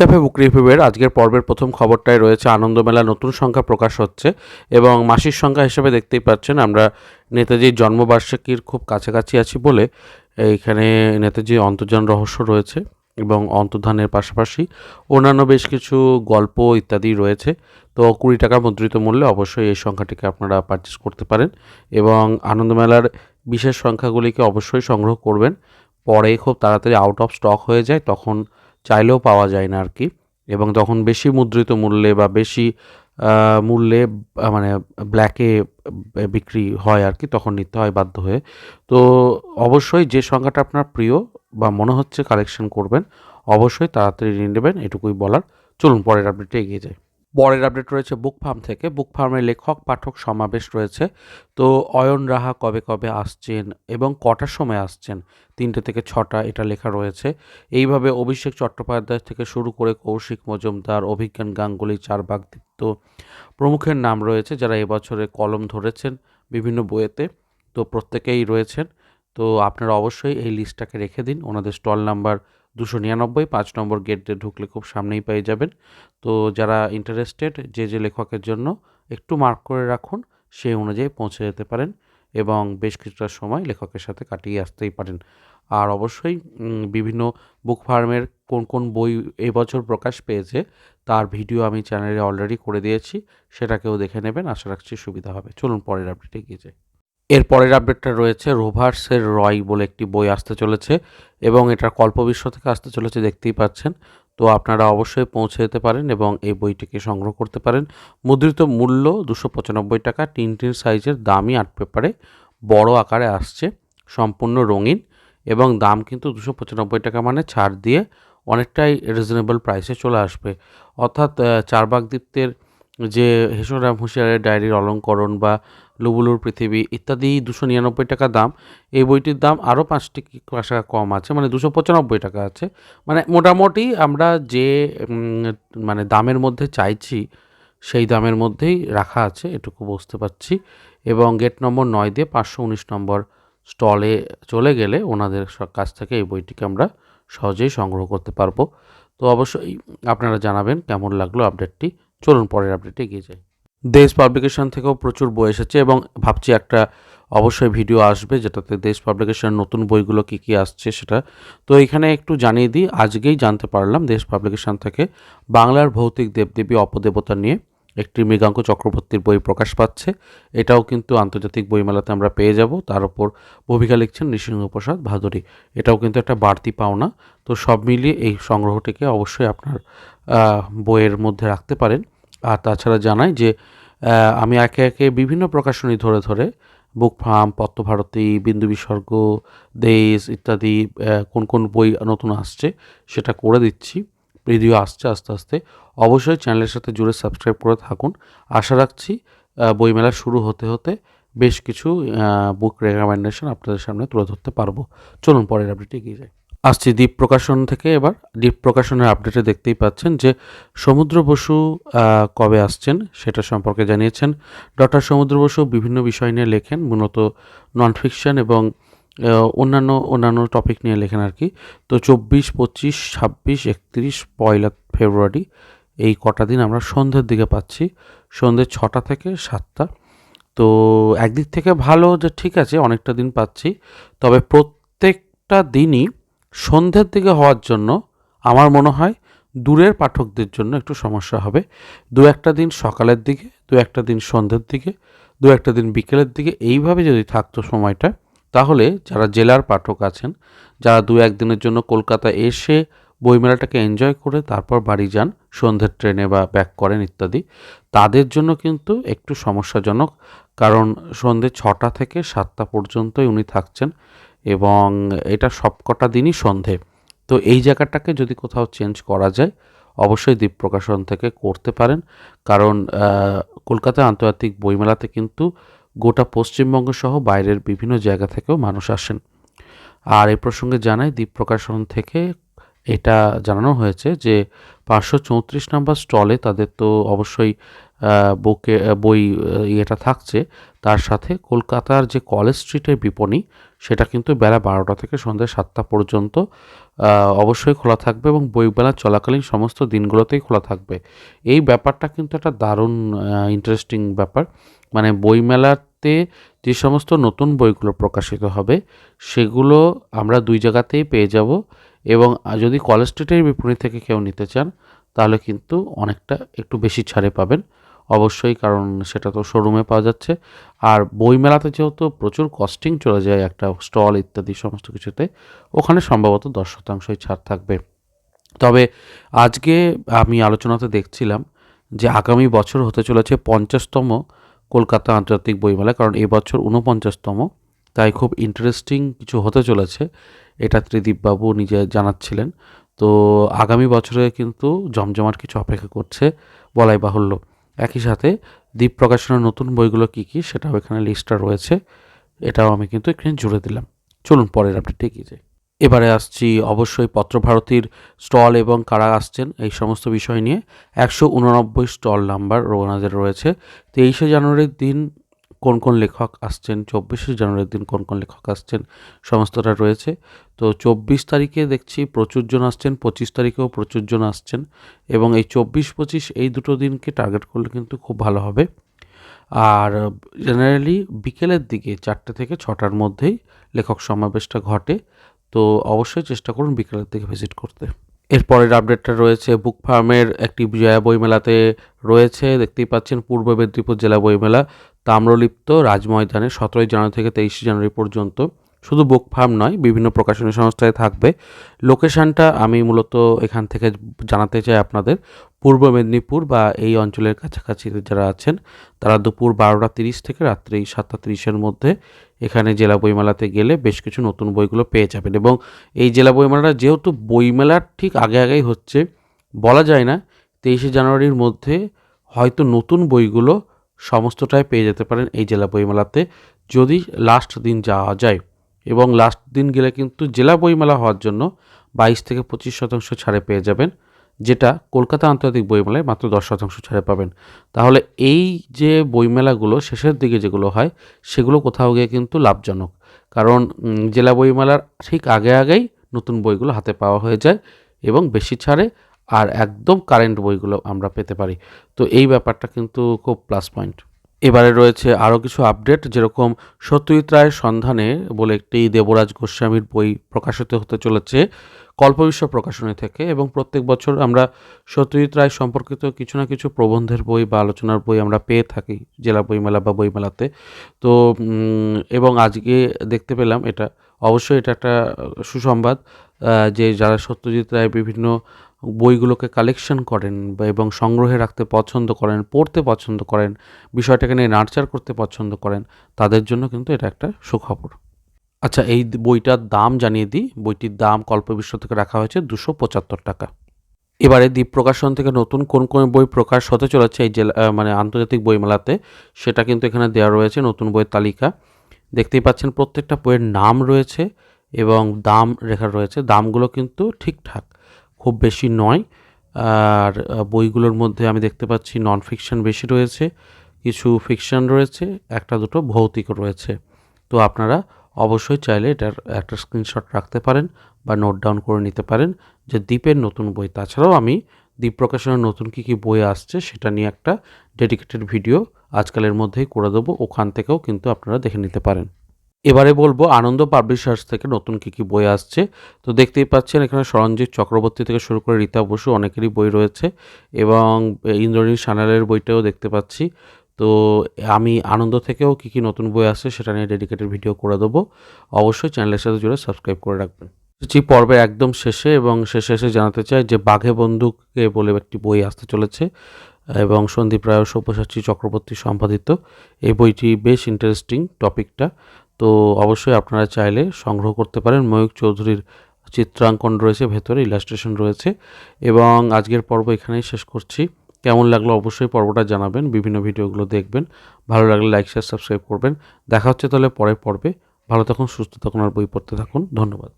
Cafe বুক রিভিউয়ের আজকের পর্বের প্রথম খবরটাই রয়েছে আনন্দমেলা নতুন সংখ্যা প্রকাশ হচ্ছে এবং মাসির সংখ্যা হিসেবে দেখতেই পাচ্ছেন আমরা নেতাজির জন্মবার্ষিকীর খুব কাছাকাছি আছি বলে এইখানে নেতাজির অন্তর্জান রহস্য রয়েছে এবং অন্তর্ধানের পাশাপাশি অন্যান্য বেশ কিছু গল্প ইত্যাদি রয়েছে। তো কুড়ি টাকা মুদ্রিত মূল্যে অবশ্যই এই সংখ্যাটিকে আপনারা পারচেস করতে পারেন এবং আনন্দমেলার বিশেষ সংখ্যাগুলিকে অবশ্যই সংগ্রহ করবেন। পরে খুব তাড়াতাড়ি আউট অফ স্টক হয়ে যায়, তখন চাইলেও পাওয়া যায় না আর কি এবং তখন বেশি মুদ্রিত মূল্যে বা বেশি মূল্যে মানে ব্ল্যাকে বিক্রি হয় আর কি তখন নিতে হয় বাধ্য হয়ে। তো অবশ্যই যে সংখ্যাটা আপনার প্রিয় বা মনে হচ্ছে কালেকশন করবেন, অবশ্যই তাড়াতাড়ি নিয়ে নেবেন, এটুকুই বলার। চলুন, পরের আপডেটে এগিয়ে যাই। পরের আপডেট রয়েছে বুক ফার্ম থেকে। বুক ফার্মের লেখক, পাঠক সমাবেশ রয়েছে। তো অয়ন রাহা কবে কবে আসছেন এবং কটার সময় আসছেন? তিনটে থেকে ছটা এটা লেখা রয়েছে। এইভাবে অভিষেক চট্টোপাধ্যায় থেকে শুরু করে কৌশিক মজুমদার, অভিজ্ঞান গাঙ্গুলি চারবাগদীপ্ত প্রমুখের নাম রয়েছে যারা এবছরে কলম ধরেছেন বিভিন্ন বইয়েতে। তো প্রত্যেকেই রয়েছেন। তো আপনারা অবশ্যই এই লিস্টটাকে রেখে দিন। ওনাদের স্টল নাম্বার দুশো নিরানব্বই, পাঁচ নম্বর গেট দিয়ে ঢুকলে খুব সামনেই পেয়ে যাবেন। তো যারা ইন্টারেস্টেড যে যে লেখকের জন্য একটু মার্ক করে রাখুন, সেই অনুযায়ী পৌঁছে যেতে পারেন এবং বেশ কিছুটা সময় লেখকের সাথে কাটিয়ে আসতেই পারেন। আর অবশ্যই বিভিন্ন বুক ফার্মের কোন কোন বই এবছর প্রকাশ পেয়েছে, তার ভিডিও আমি চ্যানেলে অলরেডি করে দিয়েছি, সেটাকেও দেখে নেবেন, আশা রাখছি সুবিধা হবে। চলুন পরের আপডেটে এগিয়ে যাই। এর পরের আপডেটটা রয়েছে রোভার্সের রয় বলে একটি বই আসতে চলেছে এবং এটা কল্পবিশ্ব থেকে আসতে চলেছে দেখতেই পাচ্ছেন। তো আপনারা অবশ্যই পৌঁছে যেতে পারেন এবং এই বইটিকে সংগ্রহ করতে পারেন। মুদ্রিত মূল্য দুশো পঁচানব্বই টাকা তিন সাইজের দামি আর্ট পেপারে বড় আকারে আসছে সম্পূর্ণ রঙিন এবং দাম কিন্তু দুশো পঁচানব্বই টাকা মানে ছাড় দিয়ে অনেকটাই রিজনেবল প্রাইসে চলে আসবে। অর্থাৎ আহ, চারবাগদীপ্তের যে হেসরাম হুঁশিয়ারের ডায়েরির অলঙ্করণ বা লুবুলুর পৃথিবী ইত্যাদি দুশো নিরানব্বই টাকা দাম। এই বইটির দাম আরও পাঁচটি টাকা কম আছে মানে দুশো পঁচানব্বই টাকা আছে। মানে মোটামুটি আমরা যে মানে দামের মধ্যে চাইছি, সেই দামের মধ্যেই রাখা আছে, এটুকু বুঝতে পারছি। এবং গেট নম্বর নয় দিয়ে পাঁচশো উনিশ নম্বর স্টলে চলে গেলে ওনাদের কাছ থেকে এই বইটিকে আমরা সহজেই সংগ্রহ করতে পারব। তো অবশ্যই আপনারা জানাবেন কেমন লাগল আপডেটটি। চলুন পরের আপডেটে এগিয়ে যাই। দেশ পাবলিকেশন থেকেও প্রচুর বই এসেছে এবং ভাবছি একটা অবশ্যই ভিডিও আসবে যেটাতে দেশ পাবলিকেশনের নতুন বইগুলো কী কী আসছে সেটা। তো এখানে একটু জানিয়ে দিই, আজকেই জানতে পারলাম দেশ পাবলিকেশন থেকে বাংলার ভৌতিক দেবদেবী অপদেবতা নিয়ে একটি মৃগাঙ্ক চক্রবর্তীর বই প্রকাশ পাচ্ছে। এটাও কিন্তু আন্তর্জাতিক বইমেলাতে আমরা পেয়ে যাব। তার উপর ভূমিকা লিখছেন নৃসিংহ প্রসাদ ভাদুরী। এটাও কিন্তু একটা বাড়তি পাওনা। তো সব মিলিয়ে এই সংগ্রহটিকে অবশ্যই আপনার বইয়ের মধ্যে রাখতে পারেন। আর তাছাড়া জানাই যে আমি একে একে বিভিন্ন প্রকাশনী ধরে ধরে। বুক ফার্ম পত্রভারতী বিন্দু বিসর্গ, দেশ ইত্যাদি কোন কোন বই নতুন আসছে সেটা করে দিচ্ছি। ভিডিও আসছে আস্তে আস্তে। অবশ্যই চ্যানেলের সাথে জুড়ে সাবস্ক্রাইব করে থাকুন। আশা রাখছি বইমেলা শুরু হতে হতে বেশ কিছু বুক রেকমেন্ডেশন আপনাদের সামনে তুলে ধরতে পারব। চলুন পরের আপডেটে এগিয়ে যাই। আসছি দ্বীপ প্রকাশন থেকে এবার। দ্বীপ প্রকাশনের আপডেটে দেখতেই পাচ্ছেন যে সমুদ্র বসু কবে আসছেন সেটা সম্পর্কে জানিয়েছেন ডক্টর সমুদ্র বসু। বিভিন্ন বিষয় নিয়ে লেখেন, মূলত নন ফিকশন এবং অন্যান্য অন্যান্য টপিক নিয়ে লেখেন আর কি। তো চব্বিশ, পঁচিশ, ছাব্বিশ, একত্রিশ, পয়লা ফেব্রুয়ারি এই কটা দিন আমরা সন্ধ্যের দিকে পাচ্ছি। সন্ধ্যে ছটা থেকে সাতটা। তো একদিক থেকে ভালো যে ঠিক আছে, অনেকটা দিন পাচ্ছি। তবে প্রত্যেকটা দিনই সন্ধ্যের দিকে হওয়ার জন্য আমার মনে হয় দূরের পাঠকদের জন্য একটু সমস্যা হবে। দু একটা দিন সকালের দিকে, দু একটা দিন সন্ধ্যের দিকে, দু একটা দিন বিকেলের দিকে এইভাবে যদি থাকতো সময়টা, তাহলে যারা জেলার পাঠক আছেন, যারা দু একদিনের জন্য কলকাতা এসে বইমেলাটাকে এনজয় করে তারপর বাড়ি যান, সন্ধ্যের ট্রেনে বা ব্যাক করেন ইত্যাদি, তাদের জন্য কিন্তু একটু সমস্যাজনক। কারণ সন্ধ্যে ছটা থেকে সাতটা পর্যন্তই উনি থাকছেন। এবং এটা সবকটা দিনই সন্ধে। তো এই জায়গাটাকে যদি কোথাও চেঞ্জ করা যায়, অবশ্যই দ্বীপ প্রকাশন থেকে করতে পারেন। কারণ কলকাতা আন্তর্জাতিক বইমেলাতে কিন্তু গোটা পশ্চিমবঙ্গ সহ বাইরের বিভিন্ন জায়গা থেকেও মানুষ আসেন। আর এই প্রসঙ্গে জানাই, দ্বীপ প্রকাশন থেকে এটা জানানো হয়েছে যে পাঁচশো চৌত্রিশ নম্বর স্টলে তাদের তো অবশ্যই বুকে বই ইয়েটা থাকছে, তার সাথে কলকাতার যে কলেজ স্ট্রিটের বিপণী, সেটা কিন্তু বেলা বারোটা থেকে সন্ধ্যা সাতটা পর্যন্ত অবশ্যই খোলা থাকবে এবং বইমেলা চলাকালীন সমস্ত দিনগুলোতেই খোলা থাকবে। এই ব্যাপারটা কিন্তু একটা দারুণ ইন্টারেস্টিং ব্যাপার। মানে বইমেলাতে যে সমস্ত নতুন বইগুলো প্রকাশিত হবে, সেগুলো আমরা দুই জায়গাতেই পেয়ে যাব এবং যদি কলেজ স্ট্রিটের বিপণী থেকে কেউ নিতে চান, তাহলে কিন্তু অনেকটা একটু বেশি ছাড়ে পাবেন। অবশ্যই, কারণ সেটা তো শোরুমে পাওয়া যাচ্ছে। আর বইমেলাতে যেহেতু প্রচুর কস্টিং চলে যায় একটা স্টল ইত্যাদি সমস্ত কিছুতে, ওখানে সম্ভবত দশ শতাংশই ছাড় থাকবে। তবে আজকে আমি আলোচনাতে দেখছিলাম যে আগামী বছর হতে চলেছে পঞ্চাশতম কলকাতা আন্তর্জাতিক বইমেলা, কারণ এবছর ঊনপঞ্চাশতম, তাই খুব ইন্টারেস্টিং কিছু হতে চলেছে। এটা ত্রিদীপবাবু নিজে জানাচ্ছিলেন। তো আগামী বছরে কিন্তু জমজমাট কিছু অপেক্ষা করছে বলাই বাহুল্য। একই সাথে দ্বীপ প্রকাশনের নতুন বইগুলো কী কী সেটাও এখানে লিস্টটা রয়েছে। এটাও আমি কিন্তু এখানে জুড়ে দিলাম। চলুন পরের আপডেটে এগিয়ে যাই। এবারে আসছি অবশ্যই পত্রভারতীর স্টল এবং কারা আসছেন এই সমস্ত বিষয় নিয়ে। একশো উননব্বই স্টল নাম্বার ওনাদের রয়েছে। তেইশে জানুয়ারির দিন কোন কোন লেখক আসছেন, চব্বিশে জানুয়ারির দিন কোন কোন লেখক আসছেন, সমস্তটা রয়েছে। তো চব্বিশ তারিখে দেখছি প্রচুর জন আসছেন, পঁচিশ তারিখেও প্রচুর জন আসছেন এবং এই চব্বিশ, পঁচিশ এই দুটো দিনকে টার্গেট করলে কিন্তু খুব ভালো হবে। আর জেনারেলি বিকেলের দিকে চারটে থেকে ছটার মধ্যেই লেখক সমাবেশটা ঘটে। তো অবশ্যই চেষ্টা করুন বিকেলের দিকে ভিজিট করতে। এরপরের আপডেটটা রয়েছে, বুক ফার্মের একটি জয়া বইমেলাতে রয়েছে, দেখতেই পাচ্ছেন, পূর্ব মেদিনীপুর জেলা বইমেলা। তাম্রলিপ্ত রাজময়দানে সতেরোই জানুয়ারি থেকে তেইশে জানুয়ারি পর্যন্ত শুধু বুক ফার্ম নয়, বিভিন্ন প্রকাশনী সংস্থায় থাকবে। লোকেশানটা আমি মূলত এখান থেকে জানাতে চাই আপনাদের। পূর্ব মেদিনীপুর বা এই অঞ্চলের কাছাকাছি যারা আছেন, তারা দুপুর বারোটা তিরিশ থেকে রাত্রি সাতটা তিরিশের মধ্যে এখানে জেলা বইমেলাতে গেলে বেশ কিছু নতুন বইগুলো পেয়ে যাবেন। এবং এই জেলা বইমেলাটা যেহেতু বইমেলার ঠিক আগে আগেই হচ্ছে, বলা যায় না, তেইশে জানুয়ারির মধ্যে হয়তো নতুন বইগুলো সমস্তটাই পেয়ে যেতে পারেন এই জেলা বইমেলাতে। যদি লাস্ট দিন যাওয়া যায় এবং লাস্ট দিন গেলে কিন্তু জেলা বইমেলা হওয়ার জন্য বাইশ থেকে পঁচিশ শতাংশ ছাড়ে পেয়ে যাবেন, যেটা কলকাতা আন্তর্জাতিক বইমেলায় মাত্র দশ শতাংশ ছাড়ে পাবেন। তাহলে এই যে বইমেলাগুলো শেষের দিকে যেগুলো হয়, সেগুলো কোথাও গিয়ে কিন্তু লাভজনক। কারণ জেলা বইমেলার ঠিক আগে আগেই নতুন বইগুলো হাতে পাওয়া হয়ে যায় এবং বেশি ছাড়ে আর একদম কারেন্ট বইগুলো আমরা পেতে পারি। তো এই ব্যাপারটা কিন্তু খুব প্লাস পয়েন্ট এবারে রয়েছে আরও কিছু আপডেট যেরকম সত্যজিৎ রায়ের সন্ধানে বলে একটি দেবরাজ গোস্বামীর বই প্রকাশিত হতে চলেছে কল্পবিশ্ব প্রকাশনী থেকে এবং প্রত্যেক বছর আমরা সত্যজিৎ রায় সম্পর্কিত কিছু না কিছু প্রবন্ধের বই বা আলোচনার বই আমরা পেয়ে থাকি জেলা বইমেলা বা বইমেলাতে। তো এবং আজকে দেখতে পেলাম এটা। অবশ্যই এটা একটা সুসংবাদ যে যারা সত্যজিৎ রায় বিভিন্ন বইগুলোকে কালেকশন করেন এবং সংগ্রহে রাখতে পছন্দ করেন, পড়তে পছন্দ করেন, বিষয়টাকে নিয়ে নার্চার করতে পছন্দ করেন, তাদের জন্য কিন্তু এটা একটা সুখবর। আচ্ছা এই বইটার দাম জানিয়ে দিই। বইটির দাম কল্পবিশ্ব থেকে রাখা হয়েছে দুশো পঁচাত্তর টাকা। এবারে দ্বীপ প্রকাশন থেকে নতুন কোন কোন বই প্রকাশ হতে চলেছে এই জেলা মানে আন্তর্জাতিক বইমেলাতে, সেটা কিন্তু এখানে দেওয়া রয়েছে নতুন বইয়ের তালিকা। দেখতেই পাচ্ছেন প্রত্যেকটা বইয়ের নাম রয়েছে এবং দাম রেখা রয়েছে। দামগুলো কিন্তু ঠিকঠাক খুব বেশি নয়। আর বইগুলোর মধ্যে আমি দেখতে পাচ্ছি নন ফিকশন বেশি রয়েছে, কিছু ফিকশন রয়েছে, একটা দুটো ভৌতিক রয়েছে। তো আপনারা অবশ্যই চাইলে এটার একটা স্ক্রিনশট রাখতে পারেন বা নোট ডাউন করে নিতে পারেন যে দ্বীপের নতুন বই। তাছাড়াও আমি দ্বীপ প্রকাশনের নতুন কী কী বই আসছে সেটা নিয়ে একটা ডেডিকেটেড ভিডিও আজকালের মধ্যেই করে দেবো, ওখান থেকেও কিন্তু আপনারা দেখে নিতে পারেন। এবারে বলব আনন্দ পাবলিশার্স থেকে নতুন কী কী বই আসছে। তো দেখতেই পাচ্ছেন এখানে সরঞ্জিৎ চক্রবর্তী থেকে শুরু করে রীতা বসু অনেকেরই বই রয়েছে এবং ইন্দ্রনীল সানালের বইটাও দেখতে পাচ্ছি। তো আমি আনন্দ থেকেও কী কী নতুন বই আসছে সেটা নিয়ে ডেডিকেটেড ভিডিও করে দেবো। অবশ্যই চ্যানেলের সাথে জুড়ে সাবস্ক্রাইব করে রাখবেন। জি, পর্বের একদম শেষে এবং শেষে এসে জানাতে চাই যে বাঘে বন্ধুকে বলে একটি বই আসতে চলেছে এবং সন্দীপ রায় সব্যসাচী চক্রবর্তী সম্পাদিত। এই বইটি বেশ ইন্টারেস্টিং টপিকটা তো অবশ্যই আপনারা চাইলে সংগ্রহ করতে পারেন। ময়ূক চৌধুরীর চিত্রাঙ্কন রয়েছে, ভেতরে ইলাস্ট্রেশন রয়েছে এবং আজকের পর্ব এখানেই শেষ করছি। কেমন লাগল অবশ্যই পর্বটা জানাবেন, বিভিন্ন ভিডিওগুলো দেখবেন। ভালো লাগলে লাইক শেয়ার সাবস্ক্রাইব করবেন। দেখা হচ্ছে তাহলে পরের পর্বে। ভালো থাকুন, সুস্থ থাকুন আর বই পড়তে থাকুন। ধন্যবাদ।